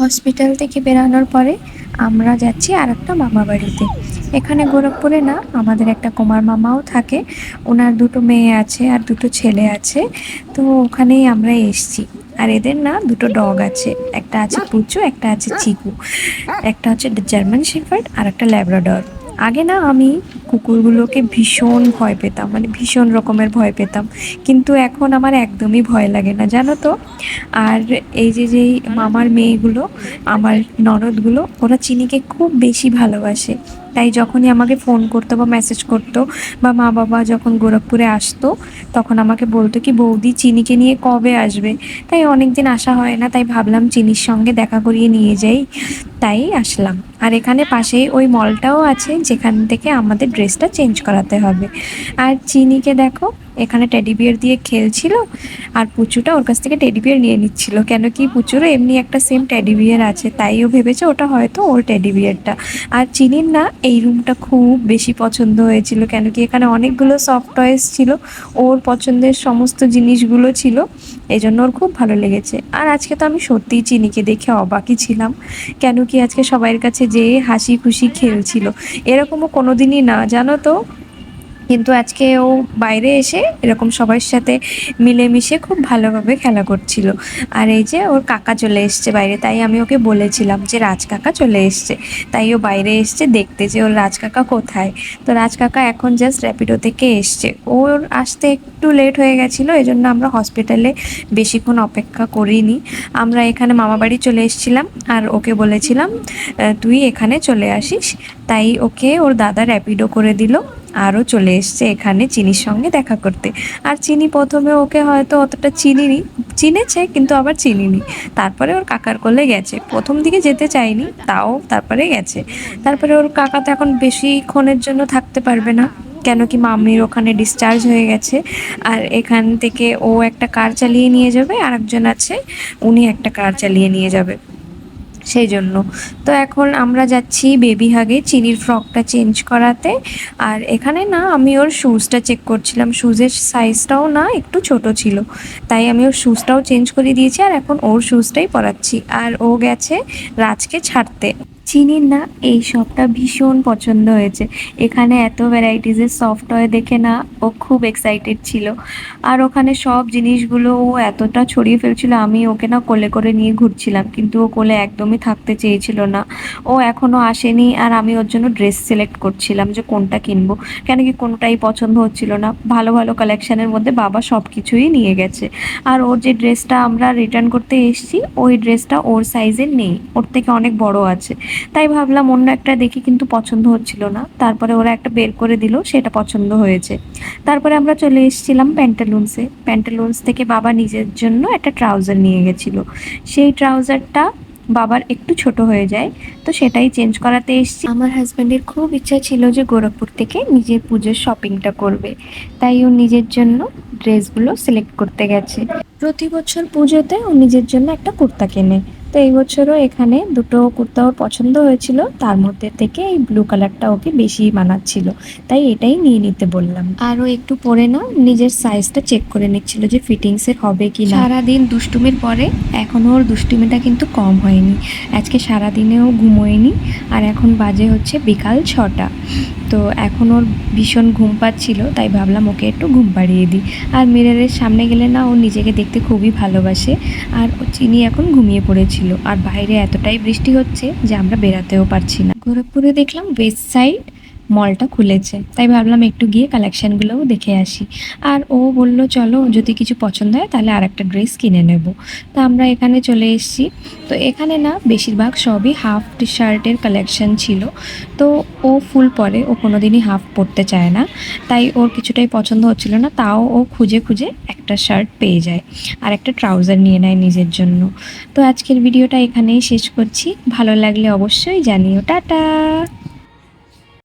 Hospital থেকে বেরানোর পরে আমরা যাচ্ছি আর একটা মামা বাড়িতে। এখানে গোরখপুরে না, আমাদের একটা কুমার মামাও থাকে। ওনার দুটো মেয়ে আছে আর দুটো ছেলে আছে। তো ওখানেই আমরা এসছি। আর এদের না দুটো ডগ আছে। একটা আছে পুচু, একটা আছে চিকু একটা হচ্ছে জার্মান শেফার্ড আর একটা ল্যাব্রাডর আগে না আমি কুকুরগুলোকে ভীষণ ভয় পেতাম মানে ভীষণ রকমের ভয় পেতাম। কিন্তু এখন আমার একদমই ভয় লাগে না, জানো তো? আর এই যে যেই মামার মেয়েগুলো, আমার ননদগুলো, ওরা চিনিকে খুব বেশি ভালোবাসে। তাই যখনই আমাকে ফোন করতো বা মেসেজ করতো বা মা বাবা যখন গোরখপুরে আসতো, তখন আমাকে বলতো কি, বৌদি, চিনিকে নিয়ে কবে আসবে? তাই অনেক দিন আসা হয় না, তাই ভাবলাম চিনির সঙ্গে দেখা করিয়ে নিয়ে যাই, তাই আসলাম। আর এখানে পাশেই ওই মলটাও আছে, যেখান থেকে আমাদের ড্রেসটা চেঞ্জ করাতে হবে। আর চিনিকে দেখো এখানে টেডি বিয়ার দিয়ে খেলছিল আর পুচুটা ওর কাছ থেকে টেডি বিয়ার নিয়ে নিচ্ছিল। কেন কি পুচুরও এমনি একটা সেম টেডি বিয়ার আছে, তাই ও ভেবেছে ওটা হয়তো ওর টেডি বিয়ারটা আর চিনির না, এই রুমটা খুব বেশি পছন্দ হয়েছিল, কেন কি এখানে অনেকগুলো সফট টয়েস ছিল, ওর পছন্দের সমস্ত জিনিসগুলো ছিল এই জন্য ওর খুব ভালো লেগেছে। আর আজকে তো আমি সত্যিই চিনিকে দেখে অবাকই ছিলাম, কেন কি আজকে সবাইয়ের কাছে যেয়ে হাসি খুশি খেলছিল। এরকমও কোনো দিনই না, জানো তো? কিন্তু আজকে ও বাইরে এসে এরকম সবার সাথে মিলেমিশে খুব ভালোভাবে খেলা করছিল। আর এই যে ওর কাকা চলে এসছে বাইরে, তাই আমি ওকে বলেছিলাম যে রাজ কাকা চলে এসছে। তাই ও বাইরে এসছে দেখতে যে ওর রাজ কাকা কোথায়। তো রাজ কাকা এখন জাস্ট র্যাপিডো থেকে এসছে। ওর আসতে একটু লেট হয়ে গেছিল এই জন্য আমরা হসপিটালে বেশিক্ষণ অপেক্ষা করিনি। আমরা এখানে মামাবাড়ি চলে এসেছিলাম, আর ওকে বলেছিলাম তুই এখানে চলে আসিস। তাই ওকে ওর দাদা র্যাপিডো করে দিল। আরও চলে এসছে এখানে চিনির সঙ্গে দেখা করতে। আর চিনি প্রথমে ওকে হয়তো অতটা চিনিনি, চিনেছে কিন্তু আবার চিনিনি। তারপরে ওর কাকার কোলে গেছে। প্রথম দিকে যেতে চায়নি তাও তারপরে গেছে। তারপরে ওর কাকা তো এখন বেশিক্ষণের জন্য থাকতে পারবে না, কেন কি মাম্মির ওখানে ডিসচার্জ হয়ে গেছে। আর এখান থেকে ও একটা কার চালিয়ে নিয়ে যাবে আর একজন আছে, উনি একটা কার চালিয়ে নিয়ে যাবে। সেই জন্য। তো এখন আমরা যাচ্ছি বেবি হাগে চিনির ফ্রকটা চেঞ্জ করাতে। আর এখানে না, আমি ওর শ্যুজটা চেক করছিলাম। শ্যুজের সাইজটাও না, একটু ছোট ছিল। তাই আমি ওর শ্যুজটাও চেঞ্জ করে দিয়েছি আর এখন ওর শ্যুজটাই পরাচ্ছি। আর ও গেছে রাজকে ছাড়তে। চিনির না, এই সবটা ভীষণ পছন্দ হয়েছে। এখানে এত ভ্যারাইটিসের সফট টয় দেখে না, ও খুব এক্সাইটেড ছিল। আর ওখানে সব জিনিসগুলো ও এতটা ছড়িয়ে ফেলছিল, আমি ওকে না কোলে করে নিয়ে ঘুরছিলাম, কিন্তু ও কোলে একদমই থাকতে চেয়েছিল না। ও এখনও আসেনি, আর আমি ওর জন্য ড্রেস সিলেক্ট করছিলাম যে কোনটা কিনবো। কেন কি কোনোটাই পছন্দ হচ্ছিল না, ভালো ভালো কালেকশানের মধ্যে বাবা সব কিছুই নিয়ে গেছে। আর ওর যে ড্রেসটা আমরা রিটার্ন করতে এসেছি, ওই ড্রেসটা ওর সাইজের নেই, ওর থেকে অনেক বড় আছে। তাই ভাবলাম অন্য একটা দেখি কিন্তু পছন্দ হচ্ছিল না। তারপরে ওরা একটা বের করে দিল, সেটা পছন্দ হয়েছে। তারপরে আমরা চলে এসেছিলাম প্যান্টালুন্সে প্যান্টালুন্স থেকে বাবা নিজের জন্য একটা ট্রাউজার নিয়ে গেছিল। সেই ট্রাউজারটা বাবার একটু ছোট হয়ে যায়, তো সেটাই চেঞ্জ করাতে এসেছি। আমার হাজব্যান্ডের খুব ইচ্ছা ছিল যে গোরখপুর থেকে নিজের পুজোর শপিংটা করবে। তাই ও নিজের জন্য ড্রেসগুলো সিলেক্ট করতে গেছে। প্রতি বছর পুজোতে ও নিজের জন্য একটা কুর্তা কেনে। তো এই বছরও এখানে দুটো কুর্তা ওর পছন্দ হয়েছিল। তার মধ্যে থেকে এই ব্লু কালারটা ওকে বেশি মানাচ্ছিল। তাই এটাই নিয়ে নিতে বললাম। আর ও একটু পরে না নিজের সাইজটা চেক করে নিচ্ছিল যে ফিটিংসের হবে কি না সারাদিন দুষ্টুমির পরে এখনও ওর দুষ্টুমিটা কিন্তু কম হয়নি। আজকে সারাদিনেও ঘুমোয়নি। আর এখন বাজে হচ্ছে বিকাল ছটা। তো এখন ওর ভীষণ ঘুম পাচ্ছিল তাই ভাবলাম ওকে একটু ঘুম পাড়িয়ে দিই। আর মিররের সামনে গেলে না ও নিজেকে দেখতে খুবই ভালোবাসে। আর ও চিনি এখন ঘুমিয়ে পড়েছিল। আর বাইরে এতটাই বৃষ্টি হচ্ছে যে আমরা বেরাতেও পারছি না। গোরখপুরে দেখলাম ওয়েস্ট সাইড মলটা খুলেছে। তাই ভাবলাম একটু গিয়ে কালেকশানগুলোও দেখে আসি। আর ও বলল, চলো যদি কিছু পছন্দ হয় তাহলে আর একটা ড্রেস কিনে নেব। তো আমরা এখানে চলে এসেছি। তো এখানে না বেশিরভাগ সবই হাফ টি শার্টের কালেকশান ছিল। তো ও ফুল পরে, ও কোনো দিনই হাফ পরতে চায় না। তাই ওর কিছুটাই পছন্দ হচ্ছিল না, তাও ও খুঁজে খুঁজে একটা শার্ট পেয়ে যায় আর একটা ট্রাউজার নিয়ে নেয় নিজের জন্য। তো আজকের ভিডিওটা এখানেই শেষ করছি। ভালো লাগলে অবশ্যই জানিও। টাটা!